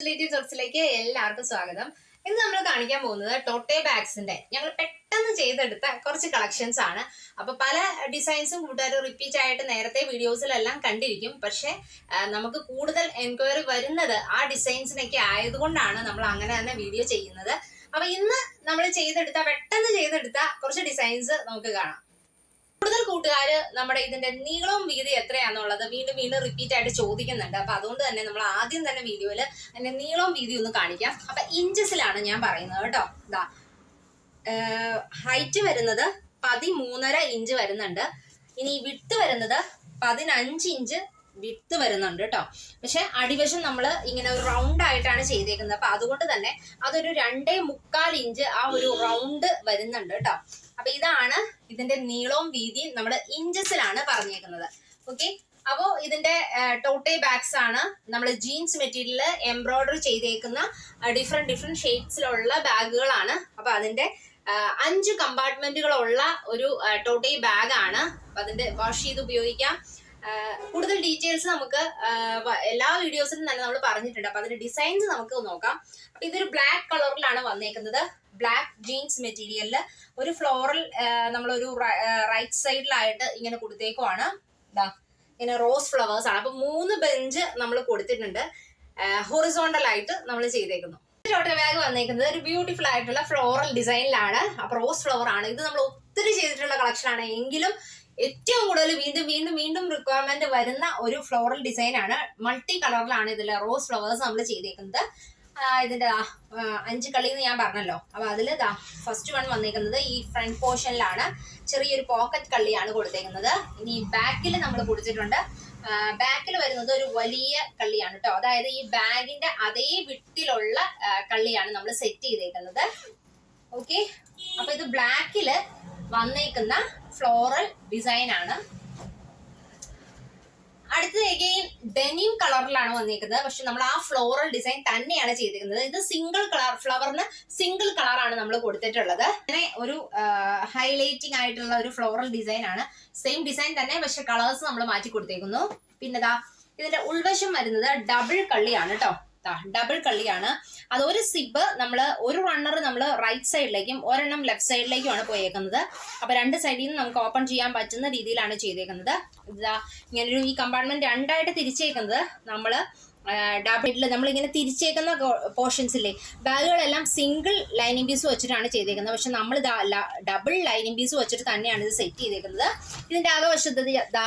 Facility ഡ്രസ്സിലേക്ക് എല്ലാവർക്കും സ്വാഗതം. ഇന്ന് നമ്മൾ കാണിക്കാൻ പോകുന്നത് ടോട്ടേ ബാഗ്സിന്റെ ഞങ്ങൾ പെട്ടെന്ന് ചെയ്തെടുത്ത കുറച്ച് കളക്ഷൻസ് ആണ്. അപ്പൊ പല ഡിസൈൻസും കൂട്ടുകാർ റിപ്പീറ്റ് ആയിട്ട് നേരത്തെ വീഡിയോസിലെല്ലാം കണ്ടിരിക്കും. പക്ഷെ നമുക്ക് കൂടുതൽ എൻക്വയറി വരുന്നത് ആ ഡിസൈൻസിനൊക്കെ ആയതുകൊണ്ടാണ് നമ്മൾ അങ്ങനെ തന്നെ വീഡിയോ ചെയ്യുന്നത്. അപ്പൊ ഇന്ന് നമ്മൾ ചെയ്തെടുത്ത പെട്ടെന്ന് ചെയ്തെടുത്ത കുറച്ച് ഡിസൈൻസ് നമുക്ക് കാണാം. കൂട്ടുകാർ നമ്മുടെ ഇതിന്റെ നീളവും വീതി എത്രയാണെന്നുള്ളത് വീണ്ടും വീണ്ടും റിപ്പീറ്റ് ആയിട്ട് ചോദിക്കുന്നുണ്ട്. അപ്പൊ അതുകൊണ്ട് തന്നെ നമ്മൾ ആദ്യം തന്നെ വീഡിയോയിൽ അതിന്റെ നീളവും വീതി ഒന്ന് കാണിക്കാം. അപ്പൊ ഇഞ്ചസിലാണ് ഞാൻ പറയുന്നത് കേട്ടോ. ഇതാ ഹൈറ്റ് വരുന്നത് പതിമൂന്നര ഇഞ്ച് വരുന്നുണ്ട്. ഇനി വിട്ട് വരുന്നത് പതിനഞ്ച് ഇഞ്ച് വിത്ത് വരുന്നുണ്ട് കേട്ടോ. പക്ഷെ അടിവശം നമ്മൾ ഇങ്ങനെ ഒരു റൗണ്ട് ആയിട്ടാണ് ചെയ്തേക്കുന്നത്. അപ്പൊ അതുകൊണ്ട് തന്നെ അതൊരു രണ്ടേ മുക്കാൽ ഇഞ്ച് ആ ഒരു റൗണ്ട് വരുന്നുണ്ട് കേട്ടോ. അപ്പൊ ഇതാണ് ഇതിന്റെ നീളവും വീതിയും നമ്മൾ ഇഞ്ചസിലാണ് പറഞ്ഞേക്കുന്നത്. ഓക്കെ അപ്പോ ഇതിന്റെ ടോട്ടെ ബാഗ്സ് ആണ് നമ്മൾ ജീൻസ് മെറ്റീരിയൽ എംബ്രോയിഡറി ചെയ്തേക്കുന്ന ഡിഫറെന്റ് ഡിഫറെന്റ് ഷേപ്സിലുള്ള ബാഗുകളാണ്. അപ്പൊ അതിന്റെ അഞ്ച് കമ്പാർട്ട്മെന്റുകളുള്ള ഒരു ടോട്ടെ ബാഗ് ആണ്. അപ്പൊ അതിന്റെ വാഷ് ചെയ്ത് ഉപയോഗിക്കാം. കൂടുതൽ ഡീറ്റെയിൽസ് നമുക്ക് എല്ലാ വീഡിയോസിലും തന്നെ നമ്മൾ പറഞ്ഞിട്ടുണ്ട്. അപ്പൊ അതിന്റെ ഡിസൈൻസ് നമുക്ക് നോക്കാം. അപ്പൊ ഇതൊരു ബ്ലാക്ക് കളറിലാണ് വന്നേക്കുന്നത്. ബ്ലാക്ക് ജീൻസ് മെറ്റീരിയലിൽ ഒരു ഫ്ലോറൽ നമ്മളൊരു റൈറ്റ് സൈഡിലായിട്ട് ഇങ്ങനെ കൊടുത്തേക്കുവാണ്. ഇങ്ങനെ റോസ് ഫ്ലവേഴ്സ് ആണ്. അപ്പൊ മൂന്ന് ബെഞ്ച് നമ്മൾ കൊടുത്തിട്ടുണ്ട്. ഹൊറിസോണ്ടൽ ആയിട്ട് നമ്മൾ ചെയ്തേക്കുന്നു. ചോട്ട ബാഗ് വന്നേക്കുന്നത് ഒരു ബ്യൂട്ടിഫുൾ ആയിട്ടുള്ള ഫ്ലോറൽ ഡിസൈനിലാണ് അപ്പൊ റോസ് ഫ്ലവർ ആണ്. ഇത് നമ്മൾ ഒത്തിരി ചെയ്തിട്ടുള്ള കളക്ഷൻ ആണ്. എങ്കിലും ഏറ്റവും കൂടുതൽ വീണ്ടും വീണ്ടും വീണ്ടും റിക്വയർമെന്റ് വരുന്ന ഒരു ഫ്ലോറൽ ഡിസൈൻ ആണ്. മൾട്ടി കളറിലാണ് ഇതിൽ റോസ് ഫ്ലവേഴ്സ് നമ്മൾ ചെയ്തേക്കുന്നത്. ഇതിന്റെ അഞ്ച് കളി എന്ന് ഞാൻ പറഞ്ഞല്ലോ. അപ്പൊ അതിൽ ഫസ്റ്റ് വൺ വന്നേക്കുന്നത് ഈ ഫ്രണ്ട് പോർഷനിലാണ് ചെറിയൊരു പോക്കറ്റ് കള്ളിയാണ് കൊടുത്തേക്കുന്നത്. ഇനി ബാക്കിൽ നമ്മൾ കൊടുത്തിട്ടുണ്ട്. ബാക്കിൽ വരുന്നത് ഒരു വലിയ കള്ളിയാണ് കേട്ടോ അതായത് ഈ ബാഗിന്റെ അതേ വിട്ടിലുള്ള കള്ളിയാണ് നമ്മൾ സെറ്റ് ചെയ്തേക്കുന്നത്. ഓക്കെ അപ്പൊ ഇത് ബ്ലാക്കിൽ വന്നേക്കുന്ന ഫ്ലോറൽ ഡിസൈൻ ആണ്. അടുത്തത് എഗെയിൻ ഡെനിം കളറിലാണ് വന്നിരിക്കുന്നത്. പക്ഷെ നമ്മൾ ആ ഫ്ലോറൽ ഡിസൈൻ തന്നെയാണ് ചെയ്തിരിക്കുന്നത്. ഇത് സിംഗിൾ കളർ ഫ്ലവറിന് സിംഗിൾ കളറാണ് നമ്മൾ കൊടുത്തിട്ടുള്ളത്. അങ്ങനെ ഒരു ഹൈലൈറ്റിംഗ് ആയിട്ടുള്ള ഒരു ഫ്ലോറൽ ഡിസൈൻ ആണ്. സെയിം ഡിസൈൻ തന്നെ പക്ഷെ കളേഴ്സ് നമ്മൾ മാറ്റി കൊടുത്തേക്കുന്നു. പിന്നെ ദാ ഇതിന്റെ ഉൾവശം വരുന്നത് ഡബിൾ കള്ളിയാണ് കേട്ടോ ഡബിൾ കള്ളിയാണ്. അത് ഒരു സിബ് നമ്മൾ ഒരു റണ്ണർ നമ്മൾ റൈറ്റ് സൈഡിലേക്കും ഒരെണ്ണം ലെഫ്റ്റ് സൈഡിലേക്കുമാണ് പോയേക്കുന്നത്. അപ്പൊ രണ്ട് സൈഡിൽ നിന്ന് നമുക്ക് ഓപ്പൺ ചെയ്യാൻ പറ്റുന്ന രീതിയിലാണ് ചെയ്തേക്കുന്നത്. ഇതാ ഇങ്ങനൊരു ഈ കമ്പാർട്ട്മെന്റ് രണ്ടായിട്ട് തിരിച്ചേക്കുന്നത്. നമ്മൾ ഡബിളിൽ നമ്മളിങ്ങനെ തിരിച്ചേക്കുന്ന പോർഷൻസ് ഇല്ലേ? ബാഗുകളെല്ലാം സിംഗിൾ ലൈനിങ് പീസ് വെച്ചിട്ടാണ് ചെയ്തേക്കുന്നത്. പക്ഷെ നമ്മൾ ഡബിൾ ലൈനിങ് പീസ് വെച്ചിട്ട് തന്നെയാണ് ഇത് സെറ്റ് ചെയ്തേക്കുന്നത്. ഇതിന്റെ ആകെ വശത്ത് ദാ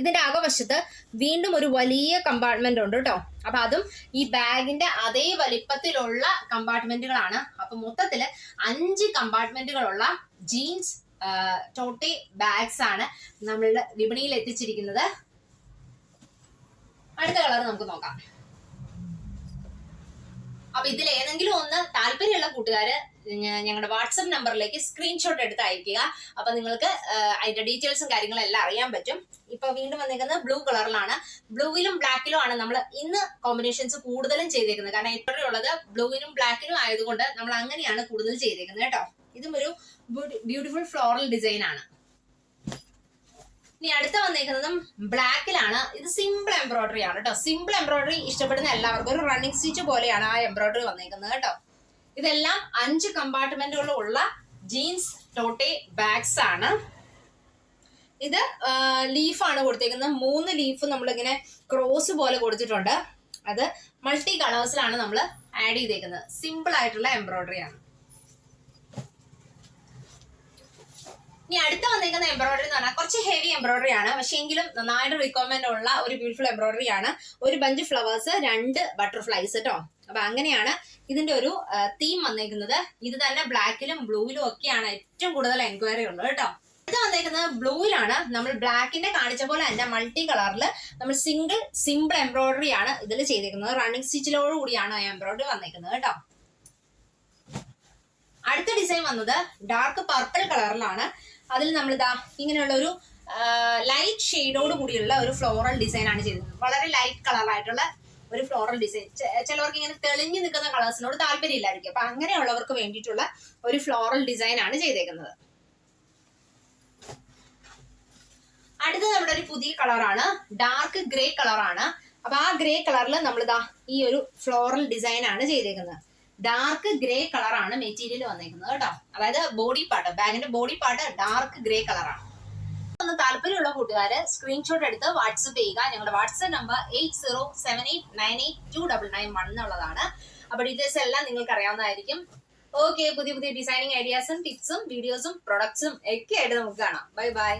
ഇതിന്റെ അകവശത്ത് വീണ്ടും ഒരു വലിയ കമ്പാർട്ട്മെന്റ് ഉണ്ട് കേട്ടോ അപ്പൊ അതും ഈ ബാഗിന്റെ അതേ വലിപ്പത്തിലുള്ള കമ്പാർട്ട്മെന്റുകളാണ് അപ്പൊ മൊത്തത്തിൽ അഞ്ച് കമ്പാർട്ട്മെന്റുകളുള്ള ജീൻസ് ടോട്ടി ബാഗ്സ് ആണ് നമ്മളുടെ വിപണിയിൽ എത്തിച്ചിരിക്കുന്നത്. അടുത്ത കളർ നമുക്ക് നോക്കാം. അപ്പൊ ഇതിൽ ഏതെങ്കിലും ഒന്ന് താല്പര്യമുള്ള കൂട്ടുകാര് ഞങ്ങളുടെ വാട്സപ്പ് നമ്പറിലേക്ക് സ്ക്രീൻഷോട്ട് എടുത്ത് അയക്കുക അപ്പൊ നിങ്ങൾക്ക് അതിന്റെ ഡീറ്റെയിൽസും കാര്യങ്ങളും എല്ലാം അറിയാൻ പറ്റും. ഇപ്പൊ വീണ്ടും വന്നിരിക്കുന്നത് ബ്ലൂ കളറിലാണ് ബ്ലൂവിലും ബ്ലാക്കിലും ആണ് നമ്മൾ ഇന്ന് കോമ്പിനേഷൻസ് കൂടുതലും ചെയ്തേക്കുന്നത്. കാരണം ഇപ്പോഴും ഉള്ളത് ബ്ലൂവിനും ബ്ലാക്കിലും ആയതുകൊണ്ട് നമ്മൾ അങ്ങനെയാണ് കൂടുതൽ ചെയ്തേക്കുന്നത് കേട്ടോ. ഇതും ഒരു ബ്യൂട്ടിഫുൾ ഫ്ലോറൽ ഡിസൈൻ ആണ്. ഇനി അടുത്ത വന്നേക്കുന്നതും ബ്ലാക്കിലാണ്. ഇത് സിമ്പിൾ എംബ്രോയിഡറി ആണ് കേട്ടോ. സിമ്പിൾ എംബ്രോയിഡറി ഇഷ്ടപ്പെടുന്ന എല്ലാവർക്കും ഒരു റണ്ണിങ് സ്റ്റിച്ച് പോലെയാണ് ആ എംബ്രോയിഡറി വന്നേക്കുന്നത് കേട്ടോ. ഇതെല്ലാം അഞ്ച് കമ്പാർട്ട്മെന്റുകളുള്ള ജീൻസ് ടോട്ടെ ബാഗ്സ് ആണ്. ഇത് ലീഫാണ് കൊടുത്തേക്കുന്നത്. മൂന്ന് ലീഫ് നമ്മളിങ്ങനെ ക്രോസ് പോലെ കൊടുത്തിട്ടുണ്ട്. അത് മൾട്ടി കളേഴ്സിലാണ് നമ്മൾ ആഡ് ചെയ്തേക്കുന്നത്. സിമ്പിൾ ആയിട്ടുള്ള എംബ്രോയിഡറി ആണ്. ഇനി അടുത്ത വന്നേക്കുന്ന എംബ്രോയിഡറി എന്ന് പറഞ്ഞാൽ കുറച്ച് ഹെവി എംബ്രോയിഡറി ആണ്. പക്ഷെ എങ്കിലും നന്നായിട്ട് റിക്വയർമെന്റ് ഉള്ള ഒരു ബ്യൂട്ടിഫുൾ എംബ്രോയിഡറി ആണ്. ഒരു ബഞ്ച് ഫ്ലവേഴ്സ് രണ്ട് ബട്ടർഫ്ലൈസ് കേട്ടോ അപ്പൊ അങ്ങനെയാണ് ഇതിന്റെ ഒരു തീം വന്നേക്കുന്നത് ഇത് തന്നെ ബ്ലാക്കിലും ബ്ലൂവിലും ഒക്കെയാണ് ഏറ്റവും കൂടുതൽ എൻക്വയറി ഉള്ളത് കേട്ടോ. ഇത് വന്നേക്കുന്നത് ബ്ലൂവിലാണ് നമ്മൾ ബ്ലാക്കിന്റെ കാണിച്ച പോലെ തന്നെ മൾട്ടി കളറിൽ നമ്മൾ സിംഗിൾ സിമ്പിൾ എംബ്രോയിഡറി ആണ് ഇതിൽ ചെയ്തിരിക്കുന്നത്. റണ്ണിങ് സ്റ്റിച്ചിലോട് കൂടിയാണ് ആ എംബ്രോയിഡറി വന്നേക്കുന്നത് കേട്ടോ. ഡിസൈൻ വന്നത് ഡാർക്ക് പർപ്പിൾ കളറിലാണ് അതിൽ നമ്മൾ ഇതാ ഇങ്ങനെയുള്ള ഒരു ലൈറ്റ് ഷെയ്ഡോട് കൂടിയുള്ള ഒരു ഫ്ലോറൽ ഡിസൈൻ ആണ് ചെയ്തത് വളരെ ലൈറ്റ് കളറായിട്ടുള്ള ഒരു ഫ്ലോറൽ ഡിസൈൻ ചിലവർക്ക് ഇങ്ങനെ തെളിഞ്ഞു നിൽക്കുന്ന കളേഴ്സിനോട് താല്പര്യമില്ലായിരിക്കും. അപ്പൊ അങ്ങനെയുള്ളവർക്ക് വേണ്ടിയിട്ടുള്ള ഒരു ഫ്ലോറൽ ഡിസൈൻ ആണ് ചെയ്തേക്കുന്നത്. അടുത്ത നമ്മുടെ ഒരു പുതിയ കളറാണ് ഡാർക്ക് ഗ്രേ കളറാണ് അപ്പൊ ആ ഗ്രേ കളറിൽ നമ്മളിതാ ഈ ഒരു ഫ്ലോറൽ ഡിസൈൻ ആണ് ചെയ്തേക്കുന്നത്. ഡാർക്ക് ഗ്രേ കളറാണ് മെറ്റീരിയൽ വന്നേക്കുന്നത് കേട്ടോ. അതായത് ബോഡി പാർട്ട് ബാഗിന്റെ ബോഡി പാർട്ട് ഡാർക്ക് ഗ്രേ കളറാണ് ഒന്ന് താല്പര്യമുള്ള കൂട്ടുകാര് സ്ക്രീൻഷോട്ട് എടുത്ത് വാട്സപ്പ് ചെയ്യുക. ഞങ്ങളുടെ WhatsApp number eight zero seven eight nine eight two double nine one എന്നുള്ളതാണ്. അപ്പൊ ഡീറ്റെയിൽസ് എല്ലാം നിങ്ങൾക്ക് അറിയാവുന്നതായിരിക്കും ഓക്കെ പുതിയ പുതിയ ഡിസൈനിങ് ഐഡിയാസും ടിപ്സും വീഡിയോസും പ്രൊഡക്ട്സും ഒക്കെ ആയിട്ട് നമുക്ക് കാണാം. Bye bye